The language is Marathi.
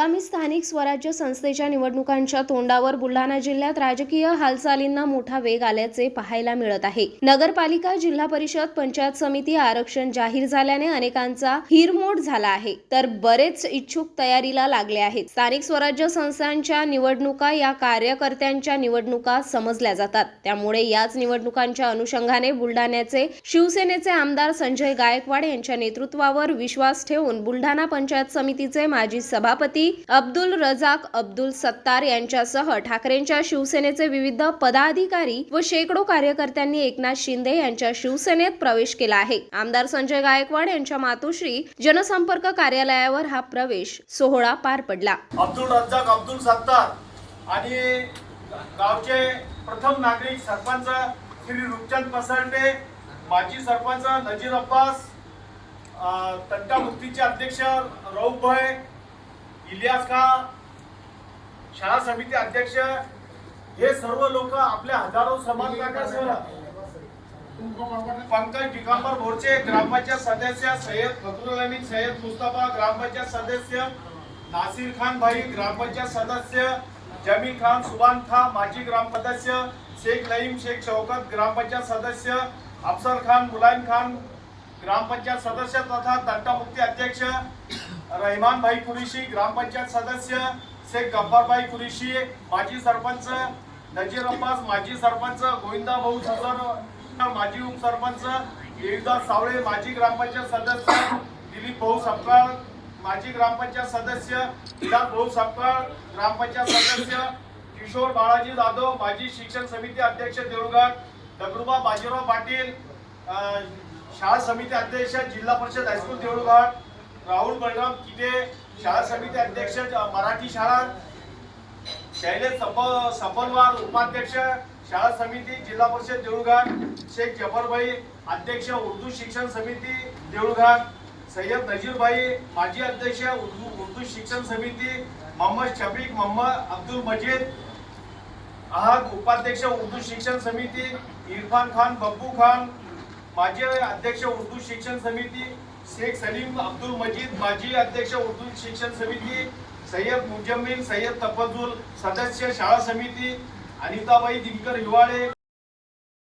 आगामी स्थानिक स्वराज्य संस्थेच्या निवडणुकांच्या तोंडावर बुलढाणा जिल्ह्यात राजकीय हालचालींना मोठा वेग आल्याचे पाहायला मिळत आहे. नगरपालिका जिल्हा परिषद पंचायत समिती आरक्षण जाहीर झाल्याने अनेकांचा हिरमोड झाला आहे. तर बरेच इच्छुक तयारीला लागले आहेत. स्थानिक स्वराज्य संस्थांच्या निवडणुका या कार्यकर्त्यांच्या निवडणुका समजल्या जातात. त्यामुळे याच निवडणुकांच्या अनुषंगाने बुलढाण्याचे शिवसेनेचे आमदार संजय गायकवाड यांच्या नेतृत्वावर विश्वास ठेवून बुलढाणा पंचायत समितीचे माजी सभापती अब्दुल रजाक अब्दुल सत्तार यांच्यासह ठाकरेंच्या शिवसेनेचे विविध पदाधिकारी व शेकडो कार्यकर्त्यांनी एकनाथ शिंदे यांच्या शिवसेनेत प्रवेश केला आहे. आमदार संजय गायकवाड यांच्या मातोश्री जनसंपर्क कार्यालयावर हा प्रवेश सोहळा पार पडला. अब्दुल रजाक अब्दुल सत्तार आणि गावचे प्रथम नागरिक सरपंच श्री रूपचंद पसरटे माजी सरपंच नजीर अब्बास तंटा मुक्तीचे अध्यक्ष रौफ भय इलियास खान शाळा समिती अध्यक्ष हे सर्व लोक आपल्या हजारो समर्थकांसह पंकज दिगंबर भोरचे ग्रामपंचायत सदस्य सय्यद फखरुल अमीन सय्यद मुस्ताफा ग्रामपंचायत सदस्य नासिर खान भाई ग्रामपंचायत सदस्य जमीन खान सुबान खान माजी ग्राम सदस्य शेख लईम शेख शौकत ग्रामपंचायत सदस्य अफसर खान मुलायम खान ग्रामपंचायत सदस्य तथा तंटामुक्ती अध्यक्ष रहमान भाई कुरेशी ग्रामपंचायत सदस्य शेख गब्बार भाई कुरेशी माजी सरपंच नजीर अब्बास माजी सरपंच गोविंदा भाऊ सुसर माजी उपसरपंच देवीदास सावळे माजी ग्रामपंचायत सदस्य दिलीप भाऊ सपकाळ माजी ग्रामपंचायत सदस्य विलास भाऊ सपकाळ ग्रामपंचायत सदस्य किशोर बाळाजी जाधव माजी शिक्षण समिती अध्यक्ष देऊळघाट दगडूबा बाजीराव पाटील शाळा समिती अध्यक्ष जिल्हा परिषद हायस्कूल देऊळघाट राहुल बलराम किटे शाळा समिती अध्यक्ष मराठी शाळा शैलेश सप सपलवार उपाध्यक्ष शाळा समिती जिल्हा परिषद देऊळघाट शेख जफरभाई अध्यक्ष उर्दू शिक्षण समिती देऊळघाट सय्यद नजीरभाई माजी अध्यक्ष उर्दू उर्दू शिक्षण समिती मोहम्मद शफीक मोहम्मद अब्दुल मजीद अहद उपाध्यक्ष उर्दू शिक्षण समिती इरफान खान बब्बू खान माजी अध्यक्ष उर्दू शिक्षण समिती शेख सलीम अब्दुल मजीद माजी अध्यक्ष उर्दू शिक्षण समिती सय्यद मुजम्मिल सय्यद तफजुल सदस्य शाळा समिती अनिताबाई दिनकर हिवाळे